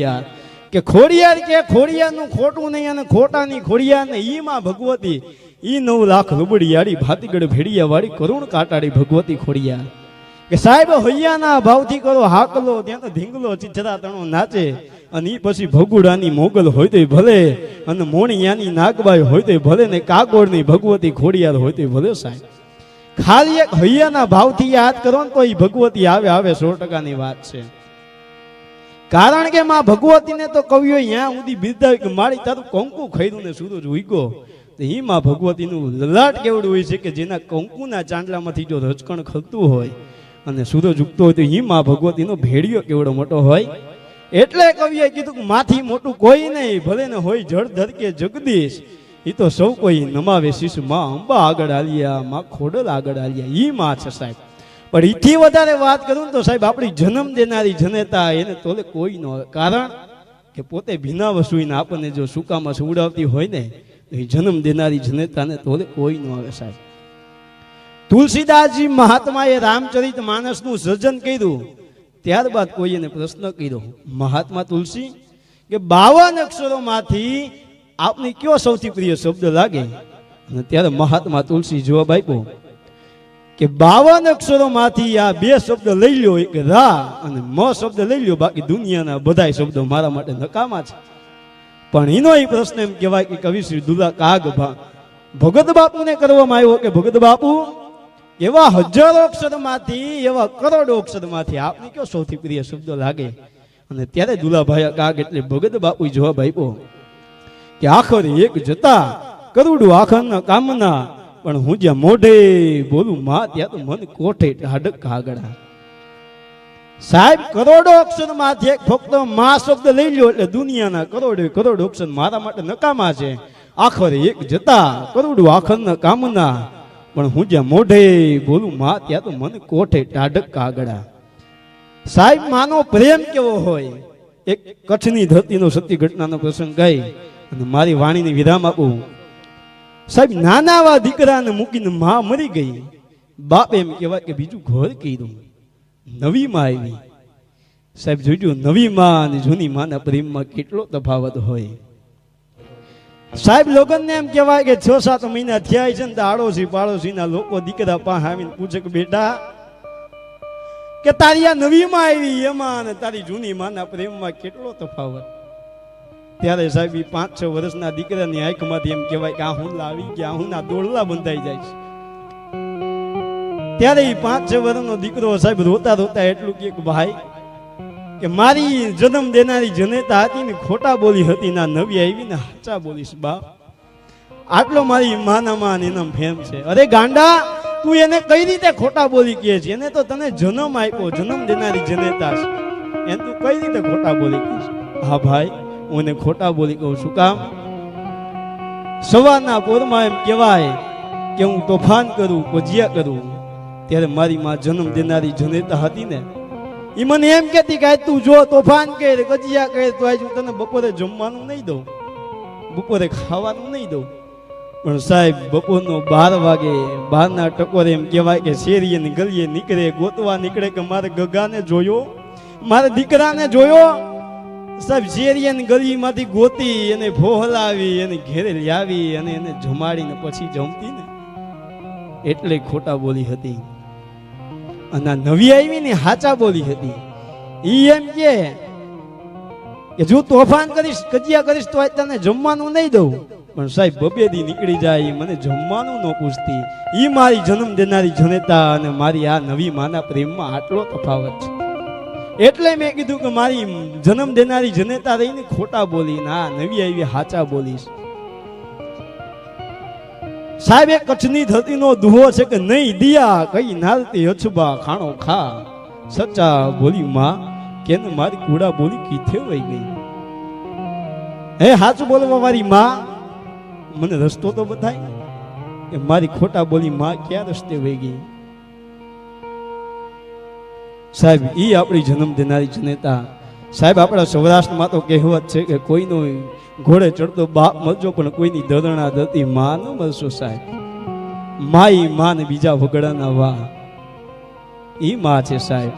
યાર કે ખોડિયાર કે ખોડિયાનું ખોટું નહીં અને ખોટાની ખોડિયા ને ઈમાં ભગવતી ઈ નવ લાખ રૂબડિયાળી ભાતીગઢ ભેડિયા વાળી કરુણ કાટાડી ભગવતી ખોડિયા કે સાહેબ, હૈયાના ભાવથી કરો, હાકલો, ત્યાં તો ધીંગલો ચિચરા તણો નાચે અને ઈ પછી ભગુડાની મોગલ હોય તોય ભલે અને મોણિયાની નાગબાઈ હોય તોય ભલે ને કાગોળની ભગવતી ખોડિયાર હોય તોય ભલે સાહેબ. ખાલી એક હૈયાના ભાવથી યાદ કરો ને તો એ ભગવતી આવે આવે સો ટકાની વાત છે. કારણ કે માં ભગવતીને તો કવિઓ અહીંયા સુધી બિરદાવી કે મારી તારું કંકુ ખૈરું ને સૂરજ ઉઈગો તો ઈ માં ભગવતીનું લલાટ કેવડું હોય છે કે જેના કંકુના ચાંદલામાંથી જો રચકણ ખલતું હોય અને સૂરજ ઉગતો હોય તો એ માં ભગવતીનો ભેડિયો કેવડો મોટો હોય. એટલે કવિએ કીધું કે માથી મોટું કોઈ નહીં, ભલે ને હોય જળ ધરકે જગદીશ. એ તો સૌ કોઈ નમાવે શિશુ માં અંબા આગળ આલિયા, માં ખોડલ આગળ આલિયા. ઈ માં છે સાહેબ. પણ એથી વધારે વાત કરું તો સાહેબ, આપણી જન્મ દેનારી જનેતા એને તોલે કોઈ ન કારણ કે પોતે ભીના વસુઈને આપણને જો સુકામાં સુવડાવતી હોય ને, તો એ જન્મ દેનારી જનેતાને તોલે કોઈ ન આવે સાહેબ. તુલસીદાસજી મહાત્માએ રામચરિત માનસનું સર્જન કર્યું. ત્યારબાદ કોઈ એને પ્રશ્ન કર્યો, મહાત્મા તુલસી, કે બાવન અક્ષરોમાંથી આપને કયો સૌથી પ્રિય શબ્દ લાગે? અને ત્યારે મહાત્મા તુલસી જવાબ આપ્યો કે બાવન અક્ષરોમાંથી આ બે શબ્દ લઈ લ્યો એક રા અને મ શબ્દ લઈ લ્યો. બાકી દુનિયાના બધા શબ્દો મારા માટે નકામા છે. પણ એનો એ પ્રશ્ન એમ કહેવાય કે કવિ શ્રી દુલા કાગ ભા, ભગત બાપુને કરવામાં આવ્યો કે ભગત બાપુ, એવા હજારો અક્ષરમાંથી, એવા કરોડો અક્ષરમાંથી આપને કયો સૌથી પ્રિય શબ્દ લાગે? અને ત્યારે દુલાભાઈ કાગ એટલે ભગત બાપુ જવાબ આપ્યો કે આખર એક જતા કરોડો આખરના કામના પણ હું જ્યાં મોઢે બોલું, માં ત્યાં તો મન કોઠે ઢાડક કાગડા સાહેબ, કરોડો અક્ષરમાંથી એક ફક્તમાં શબ્દ લઈ લ્યો એટલે દુનિયાના કરોડે કરોડ અક્ષર મારા માટે નકામા છે. આખરે એક જતા કરોડું આખરના કામના. પણ હું જ્યાં મોઢે બોલું, માં ત્યાં તો મન કોઠે ટાઢક કાગડા સાહેબ, માનો પ્રેમ કેવો હોય? એક કચ્છની ધરતીનો સત્ય ઘટનાનો પ્રસંગ ગઈ અને મારી વાણીની વિરામ આપું. સાહેબ નાના એવા દીકરાને મૂકીને માં મરી ગઈ. બાપ એમ કહેવાય કે બીજું ઘર કીધું નવી માં આવી. સાહેબ જોજો નવી માં અને જૂની માના પ્રેમમાં કેટલો તફાવત હોય. સાહેબ, લોકોને એમ કહેવાય કે છ સાત મહિના થયા છે ને આડોશી પાડોશીના લોકો દીકરા પાસે આવીને પૂછે કે બેટા, કે તારી આ નવી માં આવી એમાં અને તારી જૂની માના પ્રેમમાં કેટલો તફાવત? ત્યારે સાહેબ એ પાંચ છ વર્ષના દીકરાની આંખમાંથી એમ કહેવાય કે આ હું લાવી ગયા હું ના દોડલા બંધાઈ જાય છે. ત્યારે એ પાંચ છ વર્ષનો દીકરો સાહેબ રોતા રોતા એટલું કે ભાઈ કે મારી જન્મ દેનારી જનેતા હતી ને ખોટા બોલી હતી, ના નવી આવી ને સાચા બોલીશ બાપ. આટલો મારી માના માં એના ફેમ છે. અરે ગાંડા, તું એને કઈ રીતે ખોટા બોલી કહે છે? એને તો તને જન્મ આપ્યો, જન્મ દેનારી જનેતા છે. એને તું કઈ રીતે ખોટા બોલી કહે છે? હા ભાઈ હું ખોટા બોલી કહું છું. કામ? સવારના પોરમાં એમ કહેવાય કે હું તોફાન કરું, ભજીયા કરું, ત્યારે મારી માં જન્મ દેનારી જનેતા હતી ને એ મને એમ કહેતી કે તું જો તોફાન કર ગજિયા કર, તો આજ હું તને બપોરે જમવાનું નહીં દઉં, બપોરે ખાવાનું નહીં દઉં. પણ સાહેબ, બપોરનો બાર વાગે બારના ટકોરે એમ કહેવાય કે શેરીએ ને ગલીએ નીકળે, ગોતવા નીકળે કે મારે ગગાને જોયો, મારે દીકરાને જોયો સાહેબ ગલીમાંથી ગોતી એને ભોહલાવી એને ઘેરે લાવી અને એને જમાડીને પછી જમતી ને. એટલે ખોટા બોલી હતી. અને નવી આવી ને હાચા બોલી હતી. ઈ એમ કે જો તોફાન કરીશ, કજિયા કરીશ તો તને જમવાનું નહીં દઉં. પણ સાહેબ, બબેદી નીકળી જાય, મને જમવાનું ન પૂછતી. ઈ મારી જન્મ દેનારી જનેતા અને મારી આ નવી માના પ્રેમમાં આટલો તફાવત છે. એટલે મેં કીધું કે મારી જન્મ દેનારી જનેતા રહીને ખોટા બોલી, ના, નવી આવી હાચા બોલીશ. સાહેબ, એ કચ્છની ધરતીનો દુહો છે કે નહીં, દિયા કઈ નારતી અછબા ખાણો ખા. સચ્ચા બોલી માં, કેને મારી કુડા બોલી કીથે વઈ ગઈ. હે હાચું બોલવા મારી માં, મને રસ્તો તો બતાય કે મારી ખોટા બોલી માં ક્યાં રસ્તે વહી ગઈ? સાહેબ એ આપણી જન્મ દેનારી જનેતા. સાહેબ, આપણા સૌરાષ્ટ્રમાં તો કહેવત છે કે કોઈનો ઘોડે ચડતો બાપ મળજો પણ કોઈની દરણા દતી માં ન મળશો સાહેબ. માઈ માન બીજા વગડાના વાહ. એ માં છે સાહેબ.